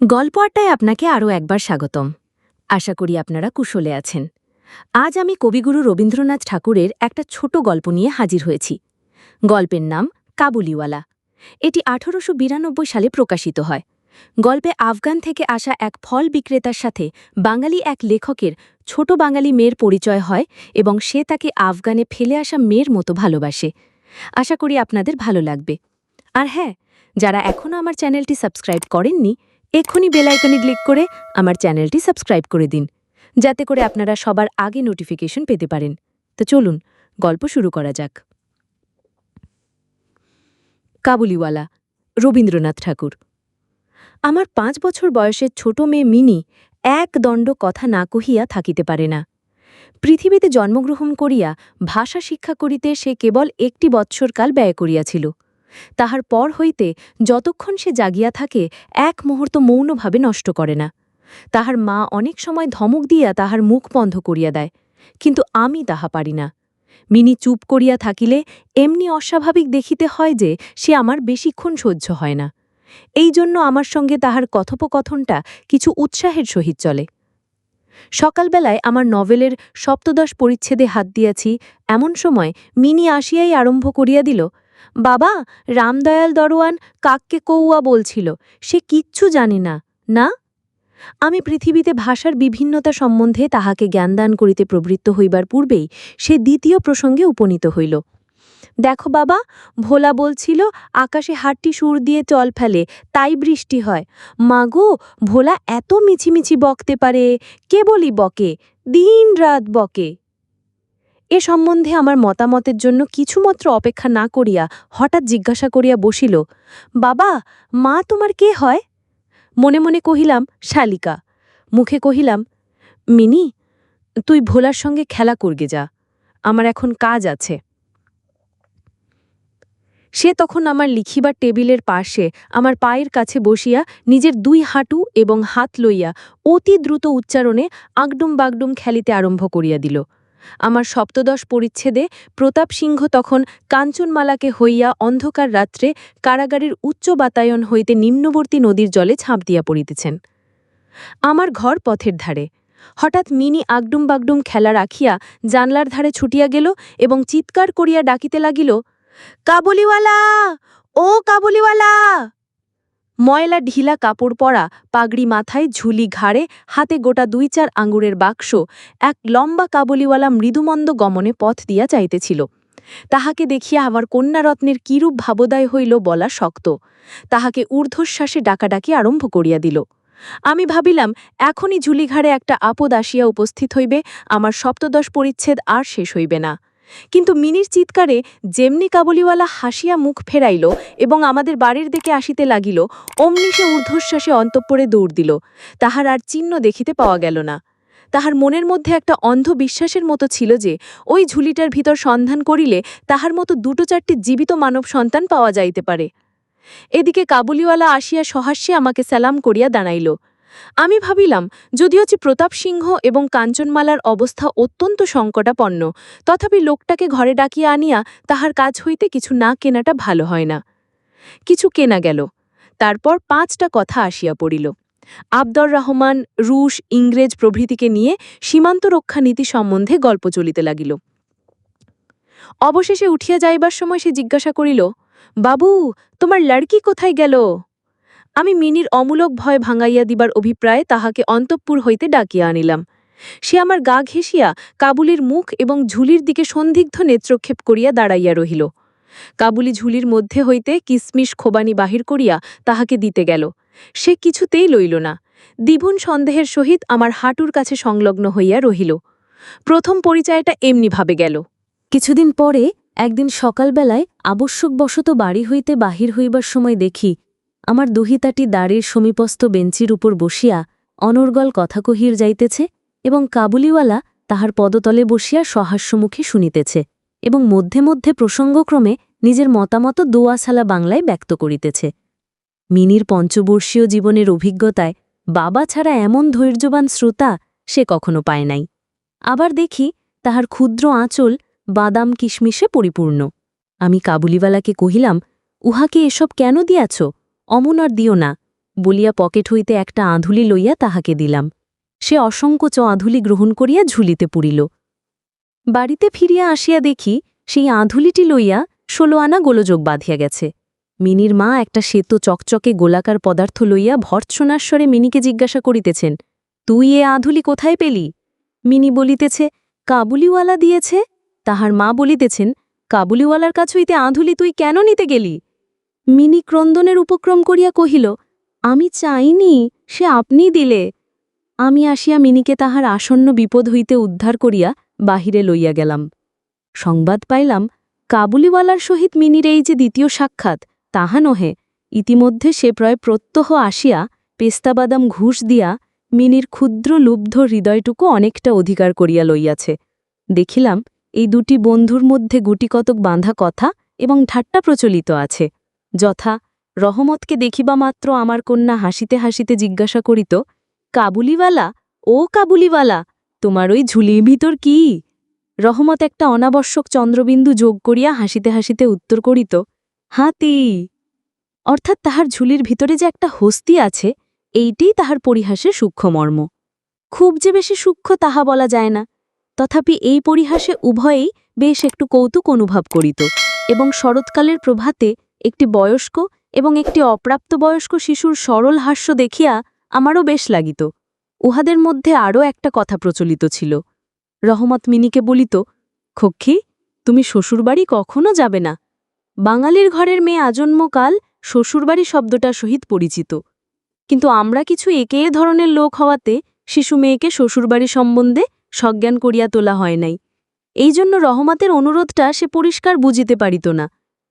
গল্প আড্ডায় আপনাকে আরও একবার স্বাগতম। আশা করি আপনারা কুশলে আছেন। আজ আমি কবিগুরু রবীন্দ্রনাথ ঠাকুরের একটা ছোট গল্প নিয়ে হাজির হয়েছি। গল্পের নাম কাবুলিওয়ালা। এটি আঠারোশো বিরানব্বই সালে প্রকাশিত হয়। গল্পে আফগান থেকে আসা এক ফল বিক্রেতার সাথে বাঙালি এক লেখকের ছোট বাঙালি মেয়ের পরিচয় হয় এবং সে তাকে আফগানে ফেলে আসা মেয়ের মতো ভালোবাসে। আশা করি আপনাদের ভালো লাগবে। আর হ্যাঁ যারা এখনও আমার চ্যানেলটি সাবস্ক্রাইব করেননি এক্ষুনি বেলাইকনে ক্লিক করে আমার চ্যানেলটি সাবস্ক্রাইব করে দিন, যাতে করে আপনারা সবার আগে নোটিফিকেশন পেতে পারেন। তো চলুন, গল্প শুরু করা যাক। কাবুলিওয়ালা, রবীন্দ্রনাথ ঠাকুর। আমার পাঁচ বছর বয়সের ছোট মেয়ে মিনি এক দণ্ড কথা না কহিয়া থাকিতে পারে না। পৃথিবীতে জন্মগ্রহণ করিয়া ভাষা শিক্ষা করিতে সে কেবল একটি বৎসরকাল ব্যয় করিয়াছিল। তাহার পর হইতে যতক্ষণ সে জাগিয়া থাকে, এক মুহূর্ত মৌনভাবে নষ্ট করে না। তাহার মা অনেক সময় ধমক দিয়া তাহার মুখ বন্ধ করিয়া দেয়, কিন্তু আমি তাহা পারি না। মিনি চুপ করিয়া থাকিলে এমনি অস্বাভাবিক দেখিতে হয় যে সে আমার বেশিক্ষণ সহ্য হয় না। এই জন্য আমার সঙ্গে তাহার কথোপকথনটা কিছু উৎসাহের সহিত চলে। সকালবেলায় আমার নভেলের সপ্তদশ পরিচ্ছেদে হাত দিয়াছি, এমন সময় মিনি আসিয়াই আরম্ভ করিয়া দিল বাবা, রামদয়াল দরোয়ান কাককে কৌয়া বলছিল। সে কিচ্ছু জানে না। না? আমি পৃথিবীতে ভাষার বিভিন্নতা সম্বন্ধে তাহাকে জ্ঞানদান করিতে প্রবৃত্ত হইবার পূর্বেই সে দ্বিতীয় প্রসঙ্গে উপনীত হইল। দেখো বাবা, ভোলা বলছিল, আকাশে হাটটি সুর দিয়ে চল ফেলে, তাই বৃষ্টি হয়। মাগো ভোলা এত মিছিমিছি বকতে পারে। কেবলই বকে? দিন রাত বকে। এ সম্বন্ধে আমার মতামতের জন্য কিছুমাত্র অপেক্ষা না করিয়া হঠাৎ জিজ্ঞাসা করিয়া বসিল, বাবা, মা তোমার কে হয়? মনে মনে কহিলাম, শালিকা। মুখে কহিলাম, মিনি, তুই ভোলার সঙ্গে খেলা করগে যা, আমার এখন কাজ আছে। সে তখন আমার লিখিবার টেবিলের পাশে আমার পায়ের কাছে বসিয়া নিজের দুই হাঁটু এবং হাত লইয়া অতি দ্রুত উচ্চারণে আগডুম বাগডুম খেলিতে আরম্ভ করিয়া দিল। আমার সপ্তদশ পরিচ্ছেদে প্রতাপ সিংহ তখন কাঞ্চনমালাকে হইয়া অন্ধকার রাত্রে কারাগারের উচ্চ বাতায়ন হইতে নিম্নবর্তী নদীর জলে ছাপ দিয়া পড়িতেছেন। আমার ঘর পথের ধারে। হঠাৎ মিনি আগডুম বাগডুম খেলা রাখিয়া জানলার ধারে ছুটিয়া গেল এবং চিৎকার করিয়া ডাকিতে লাগিল, কাবুলিওয়ালা! ও কাবুলিওয়ালা! ময়লা ঢিলা কাপড় পরা পাগড়ি মাথায় ঝুলি ঘাড়ে, হাতে গোটা দুই চার আঙ্গুরের বাক্স, এক লম্বা কাবুলিওয়ালা মৃদুমন্দ গমনে পথ দিয়া চাইতেছিল তাহাকে দেখিয়া আমার কন্যারত্নের কিরূপ ভাবোদয় হইল বলা শক্ত। তাহাকে ঊর্ধ্বশ্বাসে ডাকাডাকি আরম্ভ করিয়া দিল। আমি ভাবিলাম, এখনই ঝুলিঘাড়ে একটা আপদ আসিয়া উপস্থিত হইবে, আমার সপ্তদশ পরিচ্ছেদ আর শেষ হইবে না। কিন্তু মিনির চিৎকারে যেমনি কাবুলিওয়ালা হাসিয়া মুখ ফেরাইল এবং আমাদের বাড়ির দিকে আসিতে লাগিল, অমনি সে ঊর্ধ্বশ্বাসে অন্তঃপরে দৌড় দিল। তাহার আর চিহ্ন দেখিতে পাওয়া গেল না। তাহার মনের মধ্যে একটা অন্ধ বিশ্বাসের মতো ছিল যে, ওই ঝুলিটার ভিতর সন্ধান করিলে তাহার মতো দুটো চারটি জীবিত মানব সন্তান পাওয়া যাইতে পারে। এদিকে কাবুলিওয়ালা আসিয়া সহাস্যে আমাকে সালাম করিয়া দাঁড়াইল। আমি ভাবিলাম, যদিও যে প্রতাপ সিংহ এবং কাঞ্চনমালার অবস্থা অত্যন্ত সংকটাপন্ন, তথাপি লোকটাকে ঘরে ডাকিয়া আনিয়া তাহার কাজ হইতে কিছু না কেনাটা ভালো হয় না। কিছু কেনা গেল। তারপর পাঁচটা কথা আসিয়া পড়িল। আবদর রহমান, রুশ, ইংরেজ প্রভৃতিকে নিয়ে সীমান্ত রক্ষা নীতি সম্বন্ধে গল্প চলিতে লাগিল। অবশেষে উঠিয়া যাইবার সময় সে জিজ্ঞাসা করিল, বাবু, তোমার লড়কি কোথায় গেল? আমি মিনির অমূলক ভয় ভাঙাইয়া দিবার অভিপ্রায়ে তাহাকে অন্তঃপুর হইতে ডাকিয়া আনিলাম। সে আমার গা ঘেঁষিয়া কাবুলির মুখ এবং ঝুলির দিকে সন্দিগ্ধ নেত্রক্ষেপ করিয়া দাঁড়াইয়া রহিল। কাবুলি ঝুলির মধ্যে হইতে কিসমিস খোবানি বাহির করিয়া তাহাকে দিতে গেল। সে কিছুতেই লইল না। দ্বিগুণ সন্দেহের সহিত আমার হাঁটুর কাছে সংলগ্ন হইয়া রহিল। প্রথম পরিচয়টা এমনিভাবে গেল। কিছুদিন পরে একদিন সকালবেলায় আবশ্যকবশত বাড়ি হইতে বাহির হইবার সময় দেখি আমার দহিতাটি দাঁড়ের সমীপস্থ বেঞ্চির উপর বসিয়া অনর্গল কথা কহির যাইতেছে এবং কাবুলিওয়ালা তাহার পদতলে বসিয়া সহাস্যমুখে শুনিতেছে এবং মধ্যে মধ্যে প্রসঙ্গক্রমে নিজের মতামত দোয়াসালা বাংলায় ব্যক্ত করিতেছে। মিনির পঞ্চবর্ষীয় জীবনের অভিজ্ঞতায় বাবা ছাড়া এমন ধৈর্যবান শ্রোতা সে কখনো পায় নাই। আবার দেখি তাহার ক্ষুদ্র আঁচল বাদাম কিশমিশে পরিপূর্ণ। আমি কাবুলিওয়ালাকে কহিলাম উহাকে এসব কেন দিয়াছ? অমন আর দিও না, বলিয়া পকেট হইতে একটা আঁধুলি লইয়া তাহাকে দিলাম। সে অসংকোচ আঁধুলি গ্রহণ করিয়া ঝুলিতে পুরিল বাড়িতে ফিরিয়া আসিয়া দেখি সেই আঁধুলিটি লইয়া ষোলো আনা গোলযোগ বাঁধিয়া গেছে। মিনির মা একটা শ্বেত চকচকে গোলাকার পদার্থ লইয়া ভর্ৎসনাস্বরে মিনিকে জিজ্ঞাসা করিতেছেন, তুই এ আঁধুলি কোথায় পেলি? মিনি বলিতেছে, কাবুলিওয়ালা দিয়েছে। তাহার মা বলিতেছেন, কাবুলিওয়ালার কাছ হইতে আঁধুলি তুই কেন নিতে গেলি? মিনি ক্রন্দনের উপক্রম করিয়া কহিল, আমি চাইনি, সে আপনি দিলে। আমি আসিয়া মিনিকে তাহার আসন্ন বিপদ হইতে উদ্ধার করিয়া বাহিরে লইয়া গেলাম। সংবাদ পাইলাম, কাবুলিওয়ালার সহিত মিনির এই যে দ্বিতীয় সাক্ষাৎ, তাহা নহে, ইতিমধ্যে সে প্রায় প্রত্যহ আসিয়া পেস্তাবাদাম ঘুষ দিয়া মিনির ক্ষুদ্র লুব্ধ হৃদয়টুকু অনেকটা অধিকার করিয়া লইয়াছে। দেখিলাম, এই দুটি বন্ধুর মধ্যে গুটিকতক বাঁধা কথা এবং ঠাট্টা প্রচলিত আছে। যথা, রহমতকে দেখিবা মাত্র আমার কন্যা হাসিতে হাসিতে জিজ্ঞাসা করিত, কাবুলিওয়ালা, ও কাবুলিওয়ালা, তোমার ওই ঝুলির ভিতর কি? রহমত একটা অনাবশ্যক চন্দ্রবিন্দু যোগ করিয়া হাসিতে হাসিতে উত্তর করিত, হাতি। অর্থাৎ তাহার ঝুলির ভিতরে যে একটা হস্তি আছে, এইটিই তাহার পরিহাসের সূক্ষ্মমর্ম। খুব যে বেশি সূক্ষ্ম তাহা বলা যায় না। তথাপি এই পরিহাসে উভয়েই বেশ একটু কৌতুক অনুভব করিত এবং শরৎকালের প্রভাতে একটি বয়স্ক এবং একটি অপ্রাপ্তবয়স্ক শিশুর সরল হাস্য দেখিয়া আমারও বেশ লাগিত। উহাদের মধ্যে আরও একটা কথা প্রচলিত ছিল। রহমত মিনিকে বলিত, খক্ষী, তুমি শ্বশুরবাড়ি কখনো যাবে না। বাঙালির ঘরের মেয়ে আজন্মকাল শ্বশুরবাড়ি শব্দটা সহিত পরিচিত। কিন্তু আমরা কিছু একে ধরনের লোক হওয়াতে শিশু মেয়েকে শ্বশুরবাড়ি সম্বন্ধে সজ্ঞান করিয়া তোলা হয় নাই। এই জন্য রহমতের অনুরোধটা সে পরিষ্কার বুঝিতে পারিত না।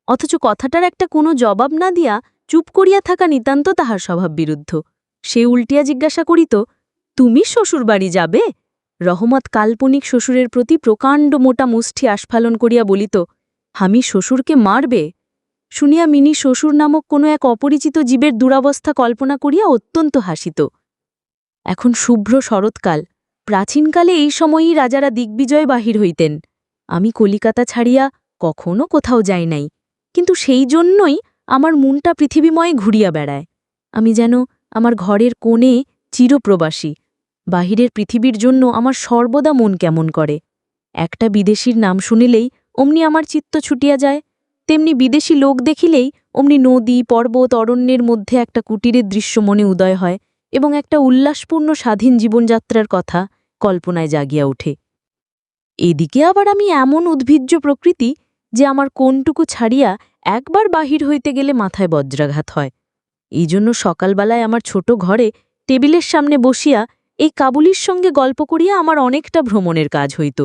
অথচ কথাটার একটা কোনো জবাব না দিয়া চুপ করিয়া থাকা নিতান্ত তাহার স্বভাব বিরুদ্ধ। সে উল্টিয়া জিজ্ঞাসা করিত, তুমি শ্বশুরবাড়ি যাবে? রহমত কাল্পনিক শ্বশুরের প্রতি প্রকাণ্ড মোটা মুষ্টি আস্ফালন করিয়া বলিত, আমি শ্বশুরকে মারবে? শুনিয়া মিনি শ্বশুর নামক কোনো এক অপরিচিত জীবের দুরাবস্থা কল্পনা করিয়া অত্যন্ত হাসিত। এখন শুভ্র শরৎকাল, প্রাচীনকালে এই সময়েই রাজারা দিগ্বিজয় বাহির হইতেন। আমি কলিকাতা ছাড়িয়া কখনো কোথাও যাই নাই। কিন্তু সেই জন্যই আমার মনটা পৃথিবীময় ঘুরিয়া বেড়ায়। আমি যেন আমার ঘরের কোণে চিরপ্রবাসী, বাহিরের পৃথিবীর জন্য আমার সর্বদা মন কেমন করে। একটা বিদেশির নাম শুনিলেই অমনি আমার চিত্ত ছুটিয়া যায়, তেমনি বিদেশি লোক দেখিলেই অমনি নদী, পর্বত, অরণ্যের মধ্যে একটা কুটিরের দৃশ্য মনে উদয় হয় এবং একটা উল্লাসপূর্ণ স্বাধীন জীবনযাত্রার কথা কল্পনায় জাগিয়া ওঠে। এদিকে আবার আমি এমন উদ্ভিজ্জ প্রকৃতি যে আমার কোনটুকু ছাড়িয়া একবার বাহির হইতে গেলে মাথায় বজ্রাঘাত হয়। এই জন্য সকালবেলায় আমার ছোট ঘরে টেবিলের সামনে বসিয়া এই কাবুলির সঙ্গে গল্প করিয়া আমার অনেকটা ভ্রমণের কাজ হইত।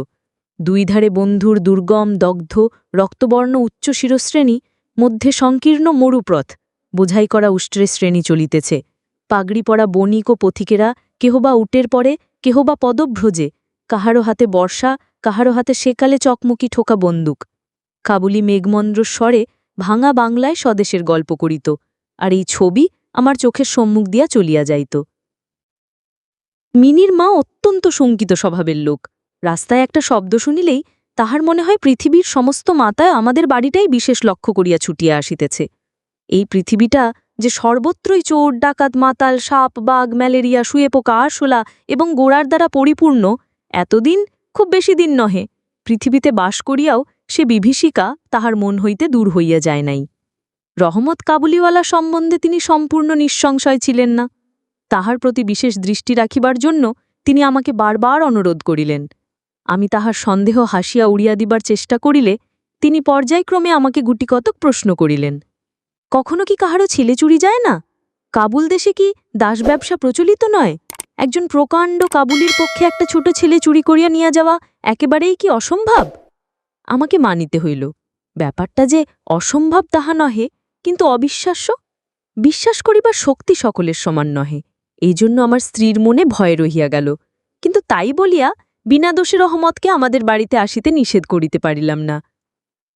দুই ধারে বন্ধুর দুর্গম, দগ্ধ, রক্তবর্ণ উচ্চ শিরশ্রেণী, মধ্যে সংকীর্ণ মরুপ্রথ বোঝাই করা উষ্ট্রের শ্রেণি চলিতেছে। পাগড়ি পরা বণিক ও পথিকেরা কেহবা উটের পরে কেহবা পদভ্রজে, কাহারো হাতে বর্ষা, কাহারো হাতে সেকালে চকমকি ঠোকা বন্দুক। কাবুলি মেঘমন্দ্র স্বরে ভাঙা বাংলায় স্বদেশের গল্প করিত, আর এই ছবি আমার চোখের সম্মুখ দিয়া চলিয়া যাইত। মিনির মা অত্যন্ত শঙ্কিত স্বভাবের লোক। রাস্তায় একটা শব্দ শুনিলেই তাহার মনে হয় পৃথিবীর সমস্ত মাতায় আমাদের বাড়িটাই বিশেষ লক্ষ্য করিয়া ছুটিয়া আসিতেছে। এই পৃথিবীটা যে সর্বত্রই চোর, ডাকাত, মাতাল, সাপ, বাঘ, ম্যালেরিয়া, শুয়ে পোকা, আরশোলা এবং গোড়ার দ্বারা পরিপূর্ণ, এতদিন খুব বেশি দিন নহে। পৃথিবীতে বাস করিয়াও সে বিভীষিকা তাহার মন হইতে দূর হইয়া যায় নাই। রহমত কাবুলিওয়ালা সম্বন্ধে তিনি সম্পূর্ণ নিঃসংশয় ছিলেন না। তাহার প্রতি বিশেষ দৃষ্টি রাখিবার জন্য তিনি আমাকে বারবার অনুরোধ করিলেন। আমি তাহার সন্দেহ হাসিয়া উড়িয়া দিবার চেষ্টা করিলে তিনি পর্যায়ক্রমে আমাকে গুটিকতক প্রশ্ন করিলেন, কখনো কি কাহারও ছেলে চুরি যায় না? কাবুল দেশে কি দাস ব্যবসা প্রচলিত নয়? একজন প্রকাণ্ড কাবুলির পক্ষে একটা ছোট ছেলে চুরি করিয়া নিয়ে যাওয়া একেবারেই কি অসম্ভব? আমাকে মানিতে হইল। ব্যাপারটা যে অসম্ভব তাহা নহে, কিন্তু অবিশ্বাস্য। বিশ্বাস করিবার শক্তি সকলের সমান নহে। এই জন্য আমার স্ত্রীর মনে ভয় রহিয়া গেল। কিন্তু তাই বলিয়া বিনা দোষে রহমতকে আমাদের বাড়িতে আসিতে নিষেধ করিতে পারিলাম না।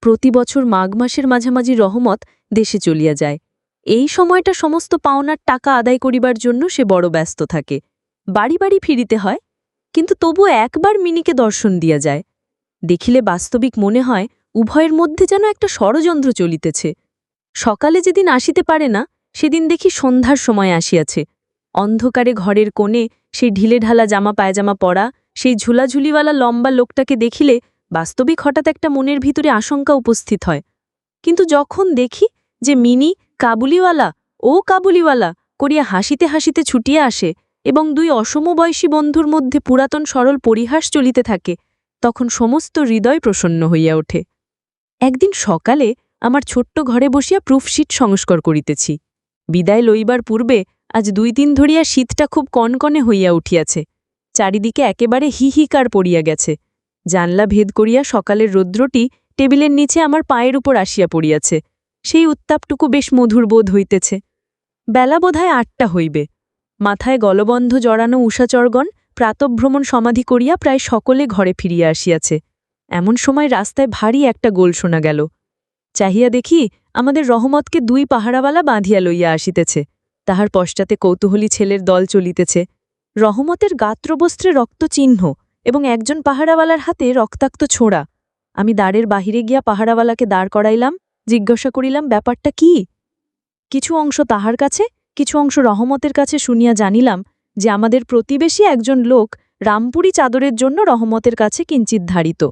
প্রতি বছর মাঘ মাসের মাঝামাঝি রহমত দেশে চলিয়া যায়। এই সময়টা সমস্ত পাওনার টাকা আদায় করিবার জন্য সে বড় ব্যস্ত থাকে। বাড়ি বাড়ি ফিরিতে হয়, কিন্তু তবু একবার মিনিকে দর্শন দিয়া যায়। দেখিলে বাস্তবিক মনে হয়, উভয়ের মধ্যে যেন একটা ষড়যন্ত্র চলিতেছে। সকালে যেদিন আসিতে পারে না, সেদিন দেখি সন্ধ্যার সময় আসিয়াছে। অন্ধকারে ঘরের কোণে সেই ঢিলেঢালা জামা পায়জামা পরা, সেই ঝুলাঝুলিওয়ালা লম্বা লোকটাকে দেখিলে বাস্তবিক হঠাৎ একটা মনের ভিতরে আশঙ্কা উপস্থিত হয়। কিন্তু যখন দেখি যে মিনি কাবুলিওয়ালা, ও কাবুলিওয়ালা, করিয়া হাসিতে হাসিতে ছুটিয়া আসে এবং দুই অসমবয়সী বন্ধুর মধ্যে পুরাতন সরল পরিহাস চলিতে থাকে তখন সমস্ত হৃদয় প্রসন্ন হইয়া ওঠে। একদিন সকালে আমার ছোট্ট ঘরে বসিয়া প্রুফশিট সংস্কর করিতেছি। বিদায় লইবার পূর্বে আজ দুই দিন ধরিয়া শীতটা খুব কনকনে হইয়া উঠিয়াছে। চারিদিকে একেবারে হিহিকার পড়িয়া গেছে। জানলা ভেদ করিয়া সকালের রৌদ্রটি টেবিলের নিচে আমার পায়ের উপর আসিয়া পড়িয়াছে। সেই উত্তাপটুকু বেশ মধুর বোধ হইতেছে। বেলা বোধহয় আটটা হইবে। মাথায় গলবন্ধ জড়ানো উষাচরগণ প্রাতভ্রমণ সমাধি করিয়া প্রায় সকলে ঘরে ফিরিয়া আসিয়াছে। এমন সময় রাস্তায় ভারী একটা গোল শোনা গেল। চাহিয়া দেখি আমাদের রহমতকে দুই পাহারাওয়ালা বাঁধিয়া লইয়া আসিতেছে। তাহার পশ্চাতে কৌতূহলী ছেলের দল চলিতেছে। রহমতের গাত্রবস্ত্রে রক্তচিহ্ন এবং একজন পাহারাওয়ালার হাতে রক্তাক্ত ছোড়া। আমি দ্বারের বাহিরে গিয়া পাহারাওয়ালাকে দাঁড় করাইলাম, জিজ্ঞাসা করিলাম, ব্যাপারটা কি? কিছু অংশ তাহার কাছে, কিছু অংশ রহমতের কাছে শুনিয়া জানিলাম যে আমাদের প্রতিবেশী একজন লোক রামপুরি চাদরের জন্য রহমতের কাছে কিঞ্চিত ধারিত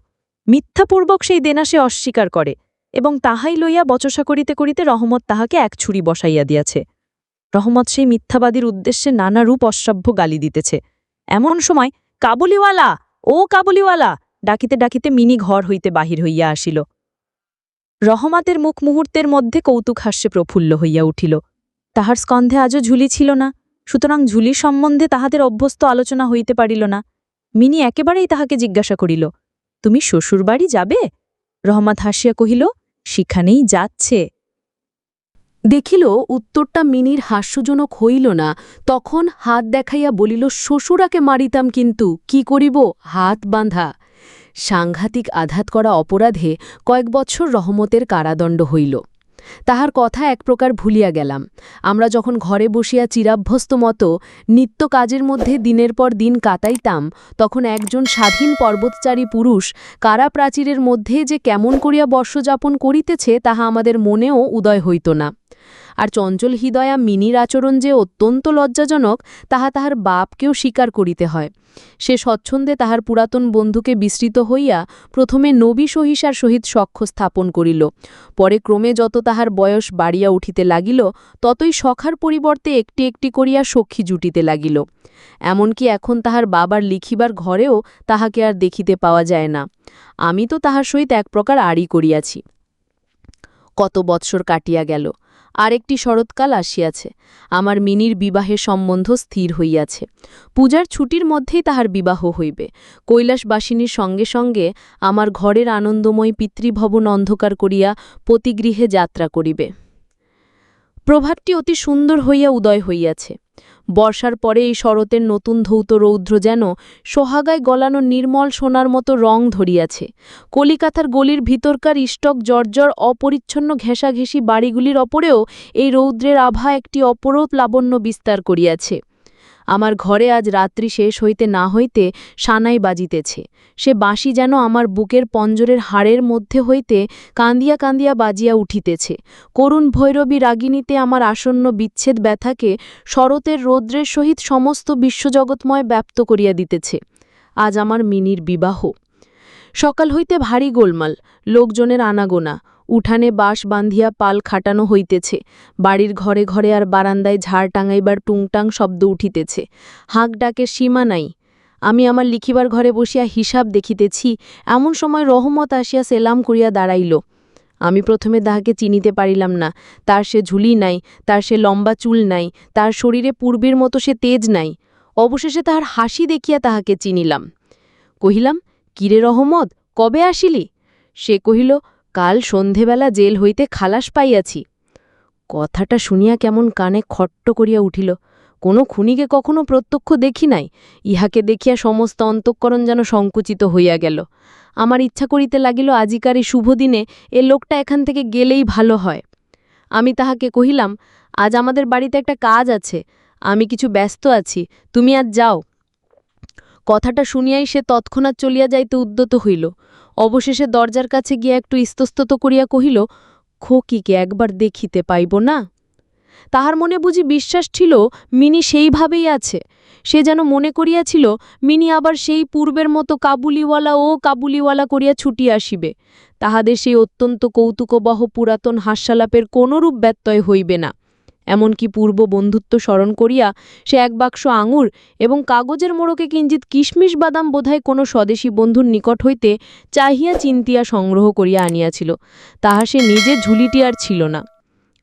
মিথ্যাপূর্বক সেই দেনা সে অস্বীকার করে এবং তাহাই লইয়া বচসা করিতে করিতে রহমত তাহাকে এক ছুরি বসাইয়া দিয়াছে। রহমত সেই মিথ্যাবাদীর উদ্দেশ্যে নানা রূপ অসভ্য গালি দিতেছে। এমন সময় কাবুলিওয়ালা, ও কাবুলিওয়ালা, ডাকিতে ডাকিতে মিনি ঘর হইতে বাহির হইয়া আসিল। রহমাতের মুখ মুহূর্তের মধ্যে কৌতুক হাস্যে প্রফুল্ল হইয়া উঠিল। তাহার স্কন্ধে আজও ঝুলি ছিল না। সুতরাং ঝুলি সম্বন্ধে তাহাদের অভ্যস্ত আলোচনা হইতে পারিল না। মিনি একেবারেই তাহাকে জিজ্ঞাসা করিল, তুমি শ্বশুরবাড়ি যাবে? রহমাত হাসিয়া কহিল, সেখানেই যাচ্ছে। দেখিল, উত্তরটা মিনির হাস্যজনক হইল না। তখন হাত দেখাইয়া বলিল, শ্বশুরাকে মারিতাম কিন্তু, কি করিব? হাত বাঁধা। সাংঘাতিক আঘাত করা অপরাধে কয়েক বৎসর রহমতের কারাদণ্ড হইল। তাহার কথা এক প্রকার ভুলিয়া গেলাম। আমরা যখন ঘরে বসিয়া চিরাভ্যস্ত মতো নিত্য কাজের মধ্যে দিনের পর দিন কাটাইতাম, তখন একজন স্বাধীন পর্বতচারী পুরুষ কারা প্রাচীরের মধ্যে যে কেমন করিয়া বর্ষযাপন করিতেছে তাহা আমাদের মনেও উদয় হইত না। আর চঞ্চল হৃদয়া মিনির আচরণ যে অত্যন্ত লজ্জাজনক, তাহা তাহার বাপকেও স্বীকার করিতে হয়। সে স্বচ্ছন্দে তাহার পুরাতন বন্ধুকে বিস্তৃত হইয়া প্রথমে নবী সহিসার সহিত সখ্য স্থাপন করিল। পরে ক্রমে যত তাহার বয়স বাড়িয়া উঠিতে লাগিল, ততই সখার পরিবর্তে একটি একটি করিয়া সখী জুটিতে লাগিল। এমনকি এখন তাহার বাবার লিখিবার ঘরেও তাহাকে আর দেখিতে পাওয়া যায় না। আমি তো তাহার সহিত এক প্রকার আড়ি করিয়াছি। কত বৎসর কাটিয়া গেল। আরেকটি শরৎকাল আসিয়াছে। আমার মিনির বিবাহে সম্বন্ধ স্থির হইয়াছে। পূজার ছুটির মধ্যেই তাহার বিবাহ হইবে। কৈলাসবাসিনীর সঙ্গে সঙ্গে আমার ঘরের আনন্দময় পিতৃভবন অন্ধকার করিয়া পতিগৃহে যাত্রা করিবে। প্রভাতটি অতি সুন্দর হইয়া উদয় হইয়াছে। বর্ষার পরে এই শরতের নতুন ধৌত রৌদ্র যেন সোহাগায় গলানো নির্মল সোনার মতো রং ধরিয়াছে। কলিকাতার গলির ভিতরকার ইষ্টক জর্জর অপরিচ্ছন্ন ঘেঁষাঘেঁষি বাড়িগুলির অপরেও এই রৌদ্রের আভা একটি অপরূপ লাবণ্য বিস্তার করিয়াছে। আমার ঘরে আজ রাত্রি শেষ হইতে না হইতে সানাই বাজিতেছে। সে বাঁশি যেন আমার বুকের পঞ্জরের হাড়ের মধ্যে হইতে কান্দিয়া কান্দিয়া বাজিয়া উঠিতেছে। করুণ ভৈরবী রাগিনীতে আমার আসন্ন বিচ্ছেদ ব্যথাকে শরতের রৌদ্রের সহিত সমস্ত বিশ্বজগৎময় ব্যাপ্ত করিয়া দিতেছে। আজ আমার মিনির বিবাহ। সকাল হইতে ভারী গোলমাল, লোকজনের আনাগোনা। উঠানে বাঁশ বাঁধিয়া পাল খাটানো হইতেছে। বাড়ির ঘরে ঘরে আর বারান্দায় ঝাড় টাঙাইবার টুংটাং শব্দ উঠিতেছে। হাঁক ডাকের সীমা নাই। আমি আমার লিখিবার ঘরে বসিয়া হিসাব দেখিতেছি, এমন সময় রহমত আসিয়া সেলাম করিয়া দাঁড়াইল। আমি প্রথমে তাহাকে চিনিতে পারিলাম না। তার সে ঝুলি নাই, তার সে লম্বা চুল নাই, তার শরীরে পূর্বের মতো সে তেজ নাই। অবশেষে তাহার হাসি দেখিয়া তাহাকে চিনিলাম। কহিলাম কিরে রহমত, কবে আসিলি? সে কহিল কাল সন্ধেবেলা জেল হইতে খালাস পাইয়াছি। কথাটা শুনিয়া কেমন কানে খট্ট করিয়া উঠিল। কোনো খুনিকে কখনো প্রত্যক্ষ দেখি নাই। ইহাকে দেখিয়া সমস্ত অন্তঃকরণ যেন সংকুচিত হইয়া গেল। আমার ইচ্ছা করিতে লাগিল আজিকার এই শুভ দিনে এ লোকটা এখান থেকে গেলেই ভালো হয়। আমি তাহাকে কহিলাম, আজ আমাদের বাড়িতে একটা কাজ আছে। আমি কিছু ব্যস্ত আছি। তুমি আজ যাও। কথাটা শুনিয়াই সে তৎক্ষণাৎ চলিয়া যাইতে উদ্যত হইল। অবশেষে দরজার কাছে গিয়া একটু ইস্তস্তত করিয়া কহিল, খোকিকে একবার দেখিতে পাইব না? তাহার মনে বুঝি বিশ্বাস ছিল, মিনি সেইভাবেই আছে। সে যেন মনে করিয়াছিল, মিনি আবার সেই পূর্বের মতো কাবুলিওয়ালা ও কাবুলিওয়ালা করিয়া ছুটিয়া আসিবে। তাহাদের সেই অত্যন্ত কৌতুকবহ পুরাতন হাস্যালাপের কোনরূপ ব্যত্যয় হইবে না। এমনকি পূর্ব বন্ধুত্ব স্মরণ করিয়া সে এক বাক্স আঙুর এবং কাগজের মোড়কে কিঞ্চিত কিশমিশ বাদাম বোধহয় কোনো স্বদেশী বন্ধুর নিকট হইতে চাহিয়া চিন্তিয়া সংগ্রহ করিয়া আনিয়াছিল। তাহা সে নিজে ঝুলিটি আর ছিল না।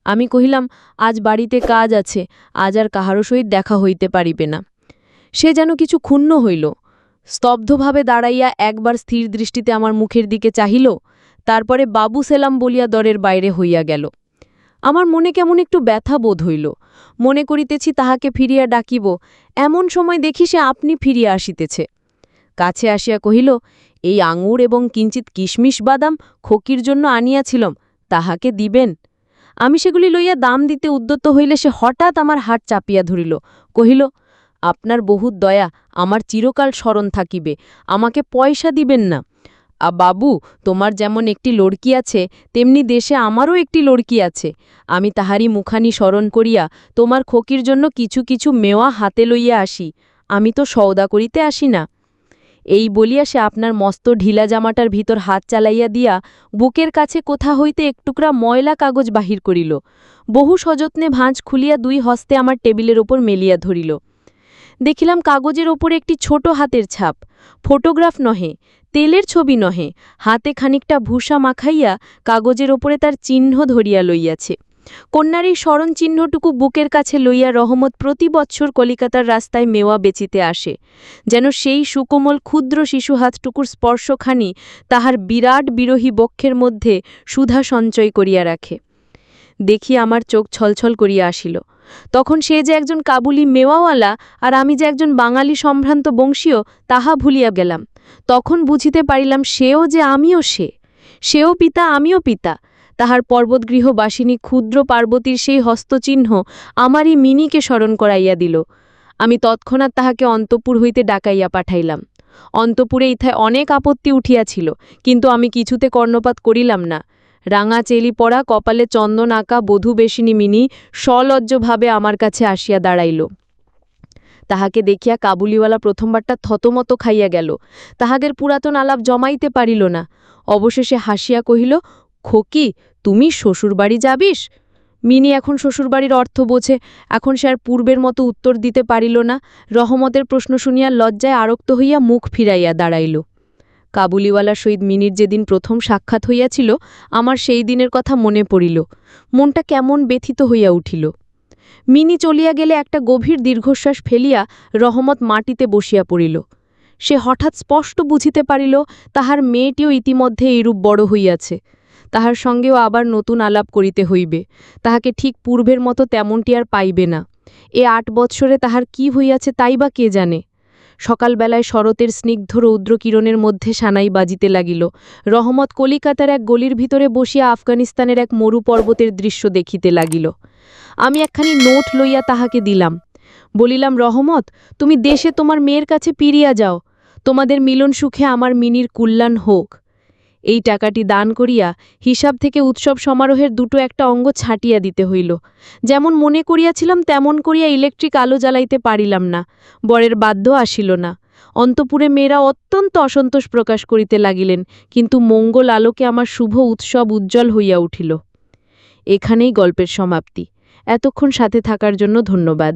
আমি কহিলাম, আজ বাড়িতে কাজ আছে, আজ আর কাহারও সহিত দেখা হইতে পারিবে না। সে যেন কিছু ক্ষুণ্ণ হইল। স্তব্ধভাবে দাঁড়াইয়া একবার স্থির দৃষ্টিতে আমার মুখের দিকে চাহিল। তারপরে বাবু সেলাম বলিয়া দরের বাইরে হইয়া গেল। আমার মনে কেমন একটু ব্যথা বোধ হইল। মনে করিতেছি তাহাকে ফিরিয়া ডাকিব। এমন সময় দেখি সে আপনি ফিরিয়া আসিতেছে। কাছে আসিয়া কহিল, এই আঙুর এবং কিঞ্চিত কিশমিশ বাদাম খকির জন্য আনিয়াছিলাম, তাহাকে দিবেন? আমি সেগুলি লইয়া দাম দিতে উদ্যত হইলে সে হঠাৎ আমার হাট চাপিয়া ধরিল। কহিল, আপনার বহুত দয়া, আমার চিরকাল স্মরণ থাকিবে, আমাকে পয়সা দিবেন না। আ বাবু, তোমার যেমন একটি লড়কি আছে, তেমনি দেশে আমারও একটি লড়কি আছে। আমি তাহারই মুখানি স্মরণ করিয়া তোমার খকির জন্য কিছু কিছু মেওয়া হাতে লইয়া আসি। আমি তো সওদা করিতে আসি না। এই বলিয়া সে আপনার মস্ত ঢিলা জামাটার ভিতর হাত চালাইয়া দিয়া বুকের কাছে কোথা হইতে একটুকরা ময়লা কাগজ বাহির করিল। বহু সযত্নে ভাঁজ খুলিয়া দুই হস্তে আমার টেবিলের ওপর মেলিয়া ধরিল। দেখিলাম কাগজের ওপরে একটি ছোট হাতের ছাপ। ফটোগ্রাফ নহে তেলের ছবি নহে, হাতে খানিকটা ভূষা মাখাইয়া কাগজের ওপরে তার চিহ্ন ধরিয়া লইয়াছে। কন্যার এই স্মরণ চিহ্নটুকু বুকের কাছে লইয়া রহমত প্রতি বৎসর কলিকাতার রাস্তায় মেওয়া বেচিতে আসে, যেন সেই সুকোমল ক্ষুদ্র শিশু হাতটুকুর স্পর্শখানি তাহার বিরাট বিরোহী বক্ষের মধ্যে সুধা সঞ্চয় করিয়া রাখে। দেখি আমার চোখ ছলছল করিয়া আসিল। তখন সে যে একজন কাবুলি মেওয়াওয়ালা আর আমি যে একজন বাঙালি সম্ভ্রান্ত বংশীয়, তাহা ভুলিয়া গেলাম। তখন বুঝিতে পারিলাম সেও যে আমিও সে। সেও পিতা, আমিও পিতা। তাহার পর্বতগৃহবাসিনী ক্ষুদ্র পার্বতীর সেই হস্তচিহ্ন আমারই মিনিকে স্মরণ করাইয়া দিল। আমি তৎক্ষণাৎ তাহাকে অন্তপুর হইতে ডাকাইয়া পাঠাইলাম। অন্তপুরে ইথায় অনেক আপত্তি উঠিয়াছিল, কিন্তু আমি কিছুতে কর্ণপাত করিলাম না। রাঙা চেলি পড়া, কপালে চন্দন আঁকা, বধূ বেশিনী মিনি সলজ্জভাবে আমার কাছে আসিয়া দাঁড়াইল। তাহাকে দেখিয়া কাবুলিওয়ালা প্রথমবারটা থতমত খাইয়া গেল। তাহাদের পুরাতন আলাপ জমাইতে পারিল না। অবশেষে হাসিয়া কহিল, খোকি, তুমি শ্বশুরবাড়ি যাবিস? মিনি এখন শ্বশুরবাড়ির অর্থ বোঝে, এখন সে আর পূর্বের মতো উত্তর দিতে পারিল না। রহমতের প্রশ্ন শুনিয়া লজ্জায় আরক্ত হইয়া মুখ ফিরাইয়া দাঁড়াইল। কাবুলিওয়ালার সহিত মিনির যেদিন প্রথম সাক্ষাৎ হইয়াছিল, আমার সেই দিনের কথা মনে পড়িল। মনটা কেমন ব্যথিত হইয়া উঠিল। মিনি চলিয়া গেলে একটা গভীর দীর্ঘশ্বাস ফেলিয়া রহমত মাটিতে বসিয়া পড়িল। সে হঠাৎ স্পষ্ট বুঝিতে পারিল, তাহার মেয়েটিও ইতিমধ্যে এইরূপ বড় হইয়াছে। তাহার সঙ্গেও আবার নতুন আলাপ করিতে হইবে। তাহাকে ঠিক পূর্বের মতো তেমনটি আর পাইবে না। এ আট বৎসরে তাহার কি হইয়াছে তাই বা কে জানে? সকালবেলায় শরতের স্নিগ্ধ রৌদ্র কিরণের মধ্যে সানাই বাজিতে লাগিল। রহমত কলিকাতার এক গলির ভিতরে বসিয়া আফগানিস্তানের এক মরু পর্বতের দৃশ্য দেখিতে লাগিল। আমি একখানি নোট লইয়া তাহাকে দিলাম। বলিলাম, রহমত, তুমি দেশে তোমার মেয়ের কাছে পিরিয়া যাও। তোমাদের মিলন সুখে আমার মিনির কল্যাণ হোক। এই টাকাটি দান করিয়া হিসাব থেকে উৎসব সমারোহের দুটো একটা অঙ্গ ছাটিয়া দিতে হইল। যেমন মনে করিয়াছিলাম, তেমন করিয়া ইলেকট্রিক আলো জ্বালাইতে পারিলাম না, বরের বাধ্য আসিল না। অন্তপুরে মেয়েরা অত্যন্ত অসন্তোষ প্রকাশ করিতে লাগিলেন, কিন্তু মঙ্গল আলোকে আমার শুভ উৎসব উজ্জ্বল হইয়া উঠিল। এখানেই গল্পের সমাপ্তি। এতক্ষণ সাথে থাকার জন্য ধন্যবাদ।